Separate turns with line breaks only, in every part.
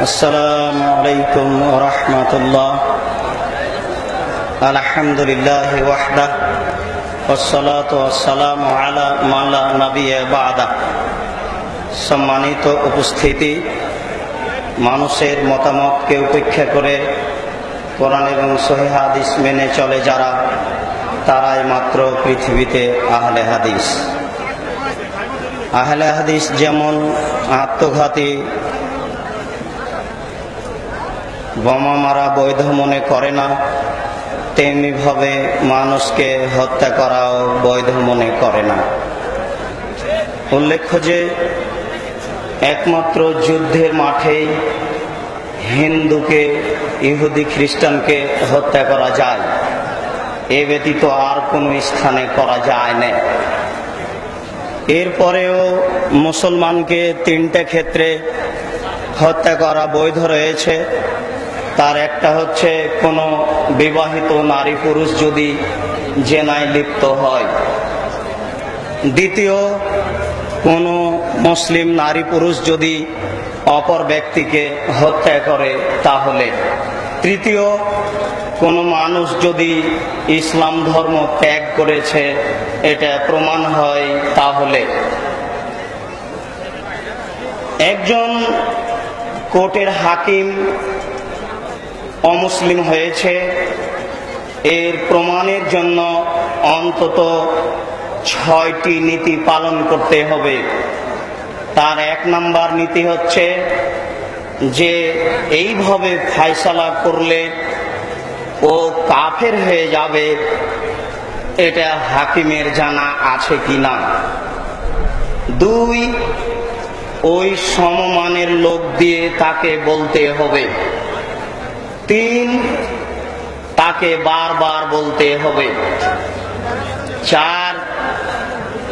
السلام عليكم ورحمة الله الحمد لله وحده والصلاة والسلام على من لا نبي بعده সম্মানিত উপস্থিতি মানুষের মতামতকে উপেক্ষা করে কোরআন এবং সহি হাদিস মেনে চলে যারা তারাই মাত্র পৃথিবীতে আহলে হাদিস আহলে হাদিস যেমন আত্মঘাতী বোমা মারা বৈধ মনে করে না। তেমনিভাবে মানুষকে হত্যা করাও বৈধ মনে করে না। উল্লেখ্য যে, একমাত্র যুদ্ধের মাঠেই হিন্দুকে, ইহুদি খ্রিস্টানকে হত্যা করা যায়। এ ব্যতীত আর কোনো স্থানে করা যায় না। এরপরেও মুসলমানকে তিনটে ক্ষেত্রে হত্যা করা বৈধ রয়েছে। তার একটা হচ্ছে কোনো বিবাহিত নারী পুরুষ যদি জেনায় লিপ্ত হয়। দ্বিতীয়, কোনো মুসলিম নারী পুরুষ যদি অপর ব্যক্তিকে হত্যা করে তাহলে। তৃতীয়, কোনো মানুষ যদি ইসলাম ধর্ম ত্যাগ করেছে, এটা প্রমাণ হয় তাহলে। একজন কোর্টের হাকিম অমুসলিম হয়েছে। এর প্রমাণের জন্য অন্তত ছয়টি নীতি পালন করতে হবে। তার এক নাম্বার নীতি হচ্ছে যে, এইভাবে ফায়সালা করলে ও কাফের হয়ে যাবে, এটা হাকিমের জানা আছে কি না? দুই, ওই সমমানের লোক দিয়ে তাকে বলতে হবে। তিন তাকে বারবার বলতে হবে। চার,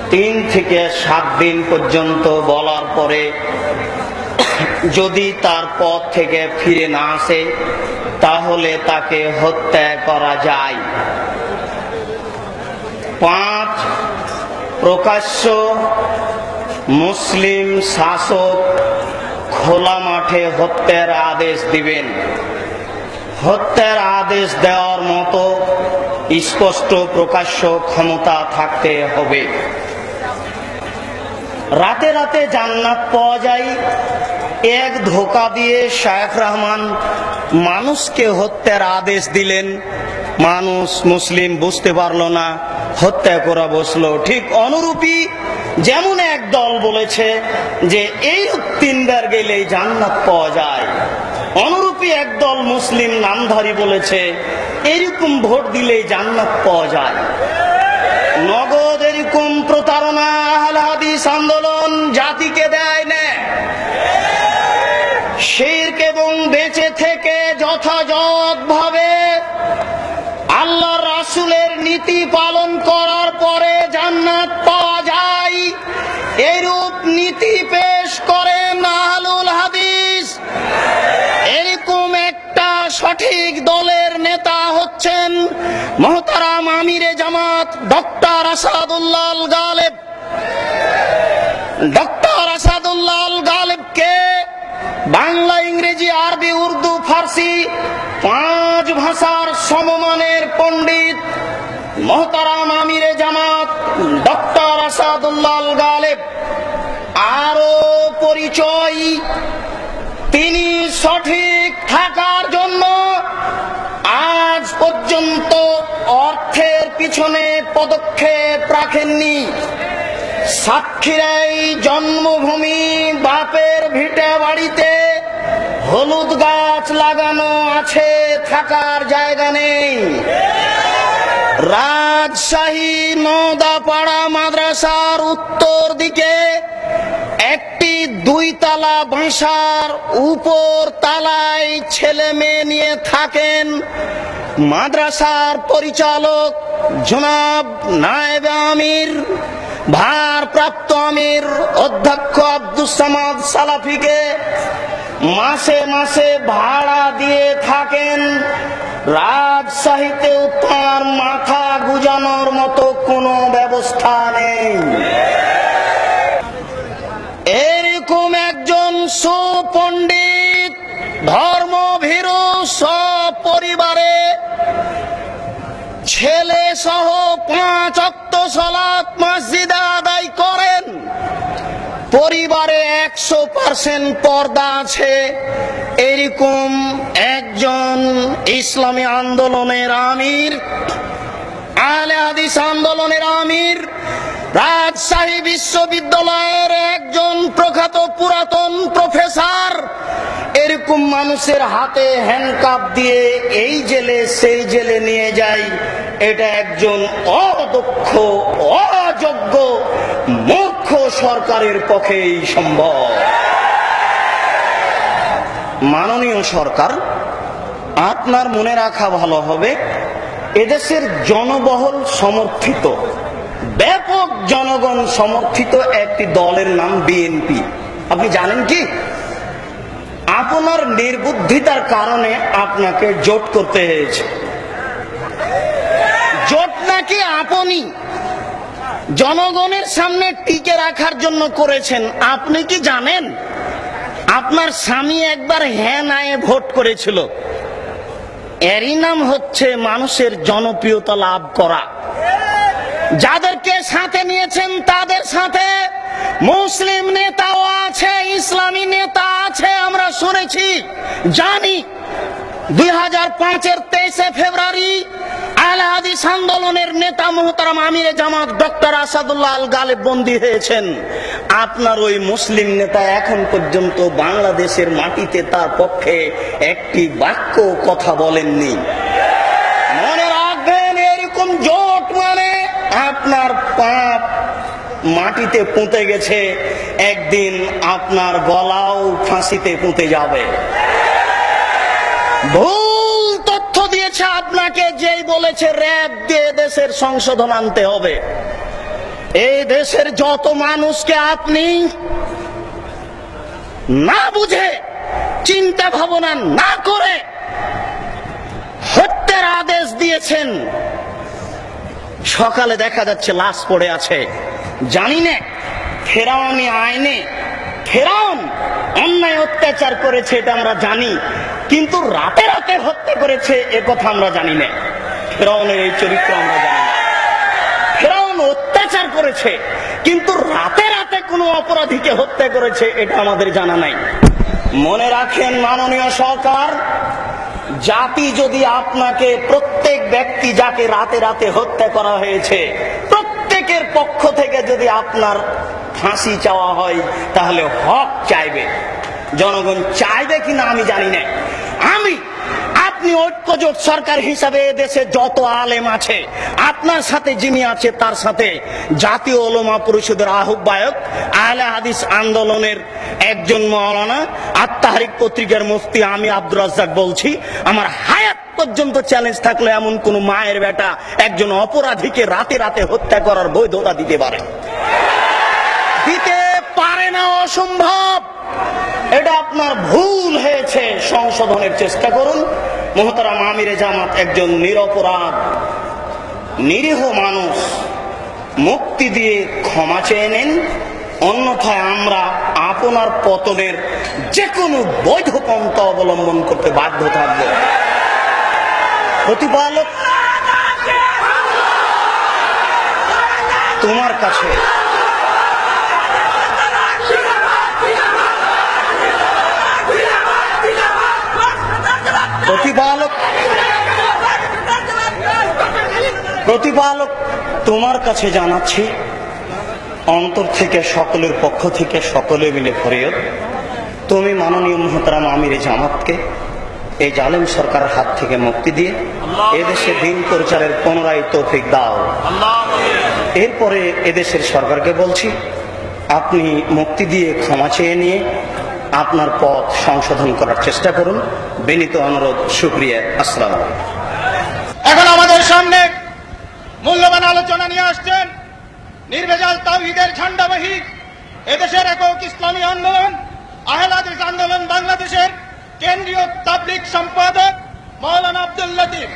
তিন থেকে সাত দিন পর্যন্ত বলার পরে যদি তার পথ থেকে ফিরে না আসে, তাহলে তাকে হত্যা করা যায়। পাঁচ, প্রকাশ্য মুসলিম শাসক খোলা মাঠে হত্যার আদেশ দিবেন। হত্যার আদেশ দেওয়ার মতো স্পষ্ট প্রকাশ্য ক্ষমতা থাকতে হবে। রাতে রাতে জান্নাত পাওয়া যায়, এক ধোকা দিয়ে শায়েখ রহমান মানুষকে হত্যার আদেশ দিলেন। মানুষ, মুসলিম বুঝতে পারল না, হত্যা করা বসল। ঠিক অনুরূপী যেমন এক দল বলেছে যে, এই তিনবার গেলেই জান্নাত পাওয়া যায়। অনুরূপী একদল মুসলিম নামধারী বলেছে, এরকম ভোট দিলেই জান্নাত পাওয়া যায়। নগদ এরকম প্রতারণা হাদিস আন্দোলন জাতিকে দেয় না। শিরক এবং বেঁচে থেকে যথাযথভাবে আল্লাহ রাসুলের নীতি পালন করার পরে জান্নাত পাওয়া যায়। এরূপ নীতি সঠিক দলের নেতা হচ্ছেন মহতারাম আমিরে জামাত, ডক্টর আসাদুল্লাহ গালেব। ডক্টর আসাদুল্লাহ গালেবকে বাংলা, ইংরেজি, আরবি, উর্দু, ফার্সি পাঁচ ভাষার সমমানের পণ্ডিত মহতারাম আমিরে জামাত, ডক্টর আসাদুল্লাহ গালেব। আরও পরিচয়, তিনি সঠিক থাকার জন্য পর্যন্ত অর্থের পিছনে পদক্ষেপ রাখেননি। সাক্ষীরাই জন্মভূমি বাপের ভিটে বাড়িতে হলুদ গাছ লাগানো আছে, থাকার জায়গা নেই। রাজশাহী নদাপাড়া মাদ্রাসার উত্তর দিকে দুই তালা বাসার উপর তালায় ছেলে মেয়ে নিয়ে থাকেন মাদ্রাসার পরিচালক জনাব নায়েব আমির, ভারপ্রাপ্ত আমির অধ্যক্ষ আব্দুল সামাদ সালাফিকে মাসে মাসে ভাড়া দিয়ে থাকেন। রাজশাহীতেও তার মাথা গুজানোর মতো কোনো ব্যবস্থা নেই। পরিবারে একশো পার্সেন্ট পর্দা আছে। এরকম একজন ইসলামী আন্দোলনের আমির আলে হাদিস আন্দোলনের আমির, রাজশাহী বিশ্ববিদ্যালয়ের একজন প্রখ্যাত পুরাতন প্রফেসর, এরকম মানুষের হাতে হ্যান্ডকাপ দিয়ে এই জেলে সেই জেলে নিয়ে যায়। এটা একজন অদক্ষ, অযোগ্য মূর্খ সরকারের পক্ষেই সম্ভব। মাননীয় সরকার, আপনার মনে রাখা ভালো হবে, এদেশের জনবহল সমর্থিত, ব্যাপক জনগণ সমর্থিত একটি দলের নাম বিএনপি। আপনি জানেন কি? আপনার নির্বুদ্ধিতার কারণে আপনাকে জোট করতে হয়েছে। জোট নাকি আপনি? জনগণের সামনে টিকে রাখার জন্য করেছেন। আপনি কি জানেন? আপনার স্বামী একবার হ্যাঁ নায়ে ভোট করেছিল। এরই নাম হচ্ছে মানুষের জনপ্রিয়তা লাভ করা। যাদেরকে সাথে নিয়েছেন, তাদের সাথে মুসলিম নেতাও আছে, ইসলামী নেতা আছে, আমরা শুনেছি, জানি। দুই হাজার পাঁচের তেইশে ফেব্রুয়ারি হাদিস আন্দোলনের নেতা মোহতারাম আমিরে জামাত ডক্টর আসাদুল্লাহ আল গালেব বন্দী হয়েছেন। আপনার ওই মুসলিম নেতা এখন পর্যন্ত বাংলাদেশের মাটিতে তার পক্ষে একটি বাক্য কথা বলেননি। মনে রাখবেন, এরকম জোট মানে আপনার পাপ মাটিতে পুঁতে গেছে, একদিন আপনার গলাও ফাঁসিতে পুঁতে যাবে। ভুল বলেছে, র্যাব দিয়ে দেশের সংশোধন আনতে হবে। এই দেশের যত মানুষকে আপনি না বুঝে, চিন্তা ভাবনা না করে হত্যার আদেশ দিয়েছেন, সকালে দেখা যাচ্ছে লাশ পড়ে আছে। জানি না, ফেরাউনি আইনে, ফেরাউন অন্যায় অত্যাচার করেছে এটা আমরা জানি, কিন্তু রাতে রাতে হত্যা করেছে, এ কথা আমরা জানি না। ফেরাউনের এই চরিত্র আমরা জানি ফেরাউন অত্যাচার করেছে, কিন্তু রাতে রাতে কোনো অপরাধীকে হত্যা করেছে, এটা আমাদের জানা নাই। মনে রাখেন মাননীয় সরকার, জাতি যদি আপনাকে প্রত্যেক ব্যক্তি যাকে রাতে রাতে হত্যা করা হয়েছে, প্রত্যেকের পক্ষ থেকে যদি আপনার ফাঁসি চাওয়া হয়, তাহলে হক চাইবে। জনগণ চাইবে কিনা আমি জানি না। আপনি ঐক্যজোট সরকার হিসাবে দেশে যত আলেম আছে, আপনার সাথে যিনি আছে, তার সাথে জাতীয় ওলমা পরিষদের আহ্বায়ক আহলে হাদিস আন্দোলনের একজন মৌলানা আত্মাহারিক পত্রিকার মুফতি আমি আব্দুর রাজ্জাক বলছি, আমার হায়াত পর্যন্ত চ্যালেঞ্জ থাকলে এমন কোন মায়ের বেটা একজন অপরাধীকে রাতে রাতে হত্যা করার বৈধতা দিতে পারে। দিতে পারে না অসম্ভব। এটা আপনার ভুল হয়েছে, সংশোধনের চেষ্টা করুন। মোহতারাম আমিরে জামাত একজন নিরপরাধ, নিরীহ মানুষ। মুক্তি দিয়ে ক্ষমা চেয়ে নেন। অন্যথায় আমরা আপনার পতনের যে কোনো বৈধ পন্থা অবলম্বন করতে বাধ্য থাকব। প্রতিপালক, তোমার কাছে প্রতিপালক প্রতিপালক তোমার কাছে জানাচ্ছি, অন্তর থেকে সকলের পক্ষ থেকে সকলে মিলে ফরিয়ত, তুমি মাননীয় মহতারাম আমির জামাতকে এই জালেম সরকারের হাত থেকে মুক্তি দিয়ে এদেশে দিন প্রচারের পুনরায় তৌফিক দাও। এরপরে এদেশের সরকারকে বলছি, আপনি মুক্তি দিয়ে ক্ষমা চেয়ে নিয়ে আপনার পথ সংশোধন করার চেষ্টা করুন। বিনীত অনুরোধ, সুপ্রিয়া, আসসালাম
এখন আমাদের সামনে মূল্যবান আলোচনা নিয়ে আসছেন নির্ভেজাল তাওহিদের ঝান্ডাবাহী এদেশের একক ইসলামী আন্দোলন আহলাদিস আন্দোলন বাংলাদেশের কেন্দ্রীয় তাবলিক সম্পাদক মৌলানা আব্দুল লতিফ।